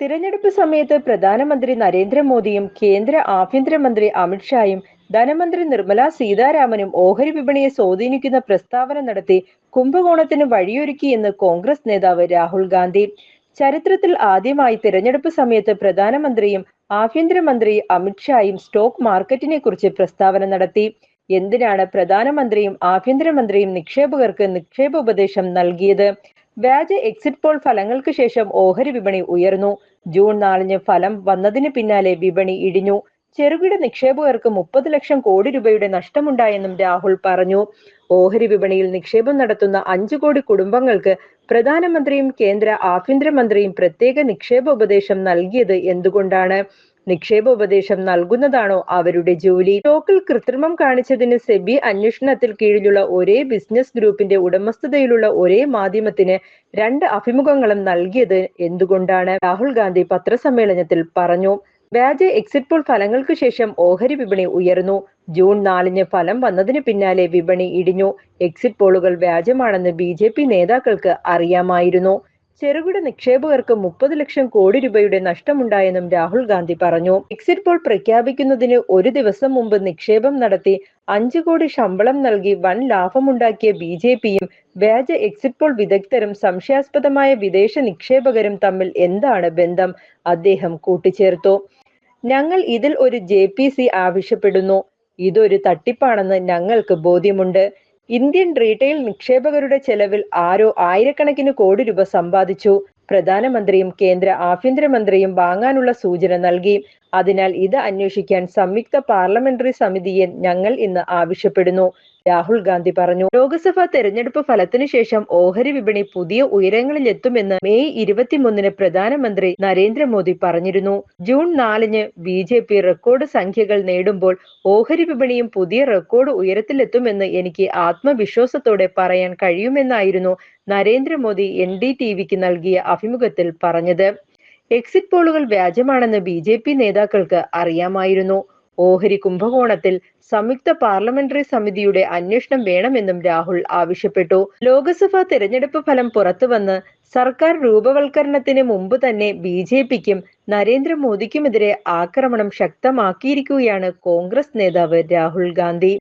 തിരഞ്ഞെടുപ്പ് സമയത്ത് പ്രധാനമന്ത്രി നരേന്ദ്രമോദിയും കേന്ദ്ര ആഭ്യന്തരമന്ത്രി അമിത്ഷായും ധനമന്ത്രി നിർമ്മല സീതാരാമനും ഓഹരി വിപണിയെ സ്വാധീനിക്കുന്ന പ്രസ്താവന നടത്തി കുംഭകോണത്തിന് വഴിയൊരുക്കി എന്ന് കോൺഗ്രസ് നേതാവ് രാഹുൽ ഗാന്ധി. ചരിത്രത്തിൽ ആദ്യമായി തിരഞ്ഞെടുപ്പ് സമയത്ത് പ്രധാനമന്ത്രിയും ആഭ്യന്തരമന്ത്രി അമിത്ഷായും സ്റ്റോക്ക് മാർക്കറ്റിനെ കുറിച്ച് പ്രസ്താവന നടത്തി. എന്തിനാണ് പ്രധാനമന്ത്രിയും ആഭ്യന്തരമന്ത്രിയും നിക്ഷേപകർക്ക് നിക്ഷേപ ഉപദേശം നൽകിയത്? വ്യാജ എക്സിറ്റ് പോൾ ഫലങ്ങൾക്ക് ശേഷം ഓഹരി വിപണി ഉയർന്നു. ജൂൺ നാലിന് ഫലം വന്നതിന് പിന്നാലെ വിപണി ഇടിഞ്ഞു. ചെറുകിട നിക്ഷേപകർക്ക് മുപ്പത് ലക്ഷം കോടി രൂപയുടെ നഷ്ടമുണ്ടായെന്നും രാഹുൽ പറഞ്ഞു. ഓഹരി വിപണിയിൽ നിക്ഷേപം നടത്തുന്ന അഞ്ചു കോടി കുടുംബങ്ങൾക്ക് പ്രധാനമന്ത്രിയും കേന്ദ്ര ആഭ്യന്തരമന്ത്രിയും പ്രത്യേക നിക്ഷേപ ഉപദേശം നൽകിയത് എന്തുകൊണ്ടാണ്? നിക്ഷേപോപദേശം നൽകുന്നതാണോ അവരുടെ ജോലി? സ്റ്റോക്കിൽ കൃത്രിമം കാണിച്ചതിന് സെബി അന്വേഷണത്തിൽ കീഴിലുള്ള ഒരേ ബിസിനസ് ഗ്രൂപ്പിന്റെ ഉടമസ്ഥതയിലുള്ള ഒരേ മാധ്യമത്തിന് രണ്ട് അഭിമുഖങ്ങളും നൽകിയത് എന്തുകൊണ്ടാണ്? രാഹുൽ ഗാന്ധി പത്രസമ്മേളനത്തിൽ പറഞ്ഞു. വ്യാജ എക്സിറ്റ് പോൾ ഫലങ്ങൾക്ക് ശേഷം ഓഹരി വിപണി ഉയർന്നു. ജൂൺ നാലിന് ഫലം വന്നതിന് പിന്നാലെ വിപണി ഇടിഞ്ഞു. എക്സിറ്റ് പോളുകൾ വ്യാജമാണെന്ന് ബി നേതാക്കൾക്ക് അറിയാമായിരുന്നു. ചെറുകിട നിക്ഷേപകർക്ക് മുപ്പത് ലക്ഷം കോടി രൂപയുടെ നഷ്ടമുണ്ടായെന്നും രാഹുൽ ഗാന്ധി പറഞ്ഞു. എക്സിറ്റ് പോൾ പ്രഖ്യാപിക്കുന്നതിന് ഒരു ദിവസം മുമ്പ് നിക്ഷേപം നടത്തി അഞ്ചു കോടി ശമ്പളം നൽകി വൻ ലാഭമുണ്ടാക്കിയ ബി ജെ പിയും വ്യാജ എക്സിറ്റ് പോൾ വിദഗ്ധരും സംശയാസ്പദമായ വിദേശ നിക്ഷേപകരും തമ്മിൽ എന്താണ് ബന്ധം? അദ്ദേഹം കൂട്ടിച്ചേർത്തു. ഞങ്ങൾ ഇതിൽ ഒരു ജെ ആവശ്യപ്പെടുന്നു. ഇതൊരു തട്ടിപ്പാണെന്ന് ഞങ്ങൾക്ക് ബോധ്യമുണ്ട്. ഇന്ത്യൻ റീറ്റെയിൽ നിക്ഷേപകരുടെ ചെലവിൽ ആരോ ആയിരക്കണക്കിന് കോടി രൂപ സമ്പാദിച്ചു. പ്രധാനമന്ത്രിയും കേന്ദ്ര ആഭ്യന്തരമന്ത്രിയും വാങ്ങാനുള്ള സൂചന നൽകി. അതിനാൽ ഇത് അന്വേഷിക്കാൻ സംയുക്ത പാർലമെന്ററി സമിതിയെ ഞങ്ങൾ ഇന്ന് ആവശ്യപ്പെടുന്നു. രാഹുൽ ഗാന്ധി പറഞ്ഞു. ലോക്സഭാ തെരഞ്ഞെടുപ്പ് ഫലത്തിനു ശേഷം ഓഹരി വിപണി പുതിയ ഉയരങ്ങളിൽ എത്തുമെന്ന് മെയ് ഇരുപത്തിമൂന്നിന് പ്രധാനമന്ത്രി നരേന്ദ്രമോദി പറഞ്ഞിരുന്നു. ജൂൺ നാലിന് ബി ജെ പി റെക്കോർഡ് സംഖ്യകൾ നേടുമ്പോൾ ഓഹരി വിപണിയും പുതിയ റെക്കോർഡ് ഉയരത്തിലെത്തുമെന്ന് എനിക്ക് ആത്മവിശ്വാസത്തോടെ പറയാൻ കഴിയുമെന്നായിരുന്നു നരേന്ദ്രമോദി എൻ ഡി ടി വിക്ക് നൽകിയ അഭിമുഖത്തിൽ പറഞ്ഞത്. എക്സിറ്റ് പോളുകൾ വ്യാജമാണെന്ന് ബി നേതാക്കൾക്ക് അറിയാമായിരുന്നു. ഓഹരി കുംഭകോണത്തിൽ സംയുക്ത പാർലമെന്ററി സമിതിയുടെ അന്വേഷണം വേണമെന്നും രാഹുൽ ആവശ്യപ്പെട്ടു. ലോക്സഭാ തെരഞ്ഞെടുപ്പ് ഫലം പുറത്തുവന്ന് സർക്കാർ രൂപവൽക്കരണത്തിന് മുമ്പ് തന്നെ ബി ജെ പിക്കും നരേന്ദ്രമോദിക്കുമെതിരെ ആക്രമണം ശക്തമാക്കിയിരിക്കുകയാണ് കോൺഗ്രസ് നേതാവ് രാഹുൽ ഗാന്ധി.